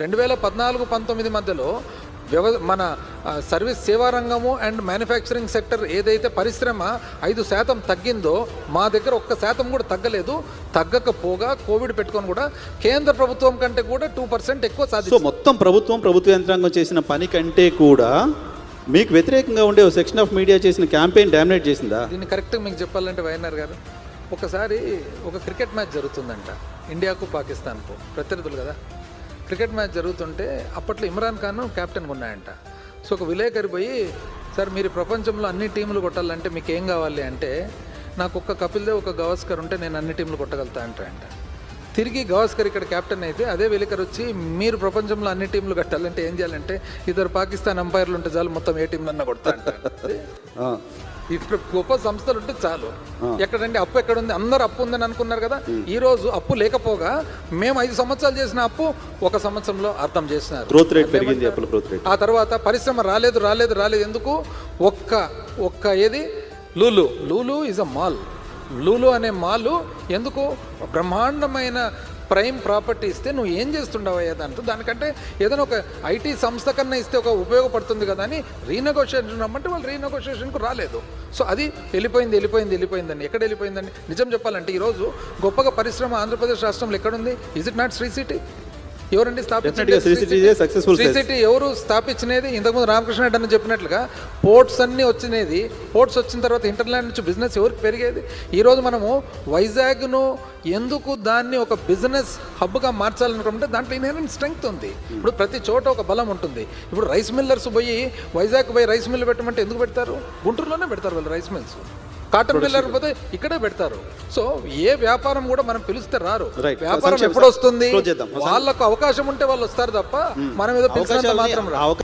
రెండు వేల పద్నాలుగు పంతొమ్మిది మధ్యలో వ్యవ మన సర్వీస్ సేవా రంగము అండ్ మ్యానుఫ్యాక్చరింగ్ సెక్టర్ ఏదైతే పరిశ్రమ ఐదు శాతం తగ్గిందో మా దగ్గర ఒక్క శాతం కూడా తగ్గలేదు. తగ్గకపోగా కోవిడ్ పెట్టుకొని కూడా కేంద్ర ప్రభుత్వం కంటే కూడా టూ పర్సెంట్ ఎక్కువ సాధించాం మొత్తం ప్రభుత్వం ప్రభుత్వ యంత్రాంగం చేసిన పని కంటే కూడా మీకు వ్యతిరేకంగా ఉండే ఒక సెక్షన్ ఆఫ్ మీడియా చేసిన క్యాంపెయిన్ డామినేట్ చేసిందా? దీన్ని కరెక్ట్గా మీకు చెప్పాలంటే వైఎన్ఆర్ గారు ఒకసారి ఒక క్రికెట్ మ్యాచ్ జరుగుతుందంట ఇండియాకు పాకిస్తాన్కు ప్రత్యర్థులు కదా? క్రికెట్ మ్యాచ్ జరుగుతుంటే అప్పట్లో ఇమ్రాన్ ఖాన్ కెప్టెన్గా ఉన్నాయంట సో ఒక విలేకరి పోయి సార్ మీరు ప్రపంచంలో అన్ని టీంలు కొట్టాలంటే మీకు ఏం కావాలి అంటే నాకు ఒక్క కపిల్ దేవ్ ఒక గవాస్కర్ ఉంటే నేను అన్ని టీంలు కొట్టగలుగుతా అంటారంట తిరిగి గవాస్కర్ ఇక్కడ కెప్టెన్ అయితే అదే విలేకరు వచ్చి మీరు ప్రపంచంలో అన్ని టీంలు కట్టాలంటే ఏం చేయాలంటే ఇద్దరు పాకిస్తాన్ అంపైర్లు ఉంటే చాలు మొత్తం ఏ టీంలన్నా కొడతా అంటారు. ఆ, ఇప్పుడు గొప్ప సంస్థలు ఉంటే చాలు. ఎక్కడండి? అప్పు ఎక్కడ ఉంది అందరు అప్పు ఉందని అనుకున్నారు కదా? ఈ రోజు అప్పు లేకపోగా మేము ఐదు సంవత్సరాలు చేసిన అప్పు ఒక సంవత్సరంలో అర్థం చేసినారు. గ్రోత్ రేట్ పెరిగింది అప్పుల గ్రోత్ రేట్ ఆ తర్వాత పరిశ్రమ రాలేదు రాలేదు రాలేదు. ఎందుకు? ఒక్క ఒక్క ఏది? Lulu. Lulu is a mall Lulu అనే మాల్ ఎందుకు బ్రహ్మాండమైన ప్రైమ్ ప్రాపర్టీ ఇస్తే నువ్వు ఏం చేస్తుండవయ్యా దాంతో దానికంటే ఏదైనా ఒక ఐటీ సంస్థ కన్నా ఇస్తే ఒక ఉపయోగపడుతుంది కదా అని రీనెగోషియేషన్ రమ్మంటే వాళ్ళు రీనెగోషియేషన్కు రాలేదు. సో అది వెళ్ళిపోయింది వెళ్ళిపోయింది వెళ్ళిపోయిందని ఎక్కడ వెళ్ళిపోయిందండి? నిజం చెప్పాలంటే ఈరోజు గొప్పగా పరిశ్రమ ఆంధ్రప్రదేశ్ రాష్ట్రంలో ఎక్కడుంది? Is it not Sri City ఎవరండి సిటీ ఎవరు స్థాపించినది? ఇంతకుముందు రామకృష్ణ రెడ్డి అని చెప్పినట్లుగా పోర్ట్స్ అన్నీ వచ్చినది. పోర్ట్స్ వచ్చిన తర్వాత ఇంటర్లాండ్ నుంచి బిజినెస్ ఎవరికి పెరిగేది? ఈరోజు మనము వైజాగ్ను ఎందుకు దాన్ని ఒక బిజినెస్ హబ్గా మార్చాలనుకుంటే దాంట్లో ఇన్హెరెంట్ స్ట్రెంగ్త్ ఉంది. ఇప్పుడు ప్రతి చోట ఒక బలం ఉంటుంది. ఇప్పుడు రైస్ మిల్లర్స్ పోయి వైజాగ్ పోయి రైస్ మిల్ పెట్టమంటే ఎందుకు పెడతారు? గుంటూరులోనే పెడతారు వాళ్ళు రైస్ మిల్స్ కాటన్ మిల్లర్ పోతే ఇక్కడే పెడతారు. సో ఏ వ్యాపారం కూడా మనం పిలిస్తే రారు. వ్యాపారం ఎప్పుడు వస్తుంది. వాళ్ళకు అవకాశం ఉంటే వాళ్ళు వస్తారు తప్ప మనం ఏదో పిలిచినంత మాత్రం